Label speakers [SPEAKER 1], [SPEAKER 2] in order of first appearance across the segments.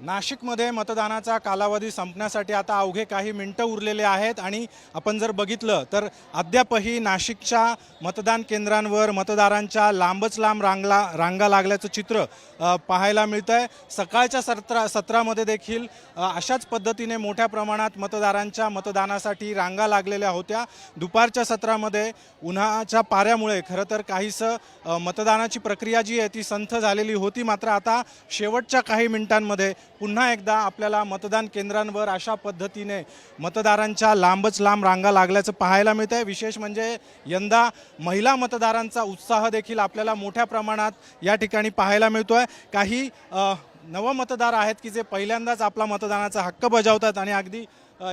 [SPEAKER 1] नाशिकमध्ये मतदानाचा कालावधी संपण्यासाठी आता अवघे काही मिनटं उरलेले आहेत आणि आपण जर बघितलं तर अद्यापही नाशिकच्या मतदान केंद्रांवर मतदारांच्या लांबच लांब रांगला रांगा लागल्याचं चित्र पाहायला मिळतं आहे सकाळच्या सत्रा सत्रामध्ये देखील अशाच पद्धतीने मोठ्या प्रमाणात मतदारांच्या मतदानासाठी रांगा लागलेल्या होत्या. दुपारच्या सत्रामध्ये उन्हाच्या पाऱ्यामुळे खरं तर काहीसं मतदानाची प्रक्रिया जी आहे ती संथ झालेली होती. मात्र आता शेवटच्या काही मिनिटांमध्ये पुन्हा एकदा आपल्याला मतदान केंद्रांवर अशा पद्धतीने मतदारांच्या लांबच लांब रांगा लागल्याचं पाहायला मिळत आहे विशेष म्हणजे यंदा महिला मतदारांचा उत्साह देखील आपल्याला मोठ्या प्रमाणात या ठिकाणी पाहायला मिळतोय. काही अ, नवमतदार आहेत की जे पहिल्यांदाच आपला मतदानाचा हक्क बजावतात आणि अगदी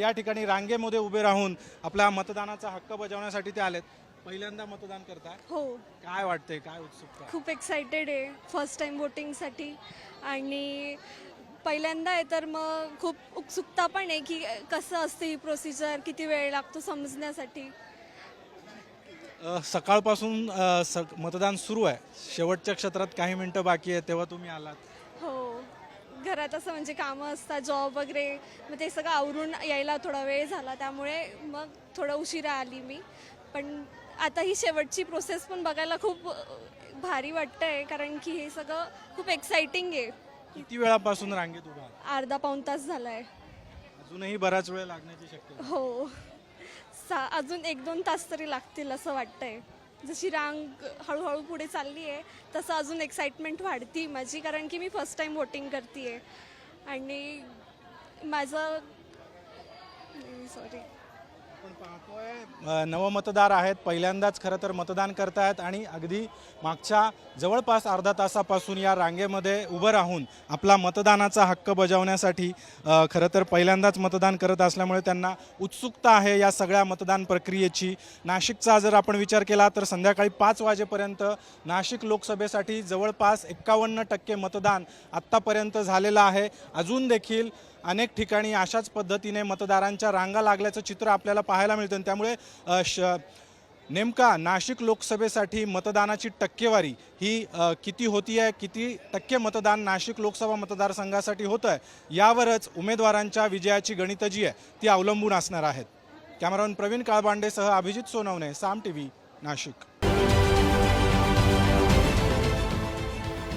[SPEAKER 1] या ठिकाणी रांगेमध्ये उभे राहून आपला मतदानाचा हक्क बजावण्यासाठी ते आलेत. पहिल्यांदा मतदान करताय?
[SPEAKER 2] हो.
[SPEAKER 1] काय वाटतंय? काय उत्सुकता?
[SPEAKER 2] खूप एक्सायटेड आहे. फर्स्ट टाइम वोटिंगसाठी आणि पहिल्यांदा आहे तर मग खूप उत्सुकता पण आहे की कसं असते ही प्रोसिजर किती वेळ लागतो समजण्यासाठी.
[SPEAKER 1] अ, सकाळपासून अ, स मतदान सुरू आहे. शेवटच्या क्षेत्रात काही मिनिटं बाकी आहे तेव्हा तुम्ही आलात.
[SPEAKER 2] हो. घरात असं म्हणजे कामं असतात जॉब वगैरे मग ते सगळं आवरून यायला थोडा वेळ झाला. त्यामुळे मग थोडं उशिरा आली मी. पण आता ही शेवटची प्रोसेस पण बघायला खूप अ, भारी वाटतंय कारण की हे सगळं खूप एक्साइटिंग आहे.
[SPEAKER 1] किती वेळापासून रांगेत उभा आहात?
[SPEAKER 2] अर्धा पाऊण तास झालाय.
[SPEAKER 1] अजूनही बराच वेळ लागण्याची शक्यता आहे.
[SPEAKER 2] हो. सा अजून एक दोन तास तरी लागतील असं वाटतंय. जशी रांग हळूहळू पुढे चालली आहे तसं अजून एक्साइटमेंट वाढती माझी कारण की मी फर्स्ट टाइम वोटिंग करते आणि माझं सॉरी
[SPEAKER 1] नवमतदार आहेत. पहिल्यांदाच खरं तर मतदान करतायत आणि अगदी मागच्या जवळपास अर्धा तासापासून या रांगेमध्ये उभं राहून आपला मतदानाचा हक्क बजावण्यासाठी खरं तर पहिल्यांदाच मतदान करत असल्यामुळे त्यांना उत्सुकता आहे या सगळ्या मतदान प्रक्रियेची. नाशिकचा जर आपण विचार केला तर संध्याकाळी पाच वाजेपर्यंत नाशिक लोकसभेसाठी जवळपास एक्कावन्न टक्के मतदान आत्तापर्यंत झालेलं आहे. अजून देखील अनेक ठिकाणी अशाच पद्धतीने मतदारांच्या रांगा लागल्याचं चित्र आपल्याला पाहायला मिळतं. आणि त्यामुळे श नेमका नाशिक लोकसभेसाठी मतदानाची टक्केवारी ही किती होती आहे किती टक्के मतदान नाशिक लोकसभा मतदारसंघासाठी होतं आहे यावरच उमेदवारांच्या विजयाची गणितं जी आहे ती अवलंबून असणार आहेत. कॅमेरामन प्रवीण काळबांडेसह अभिजित सोनवणे साम टी व्ही नाशिक.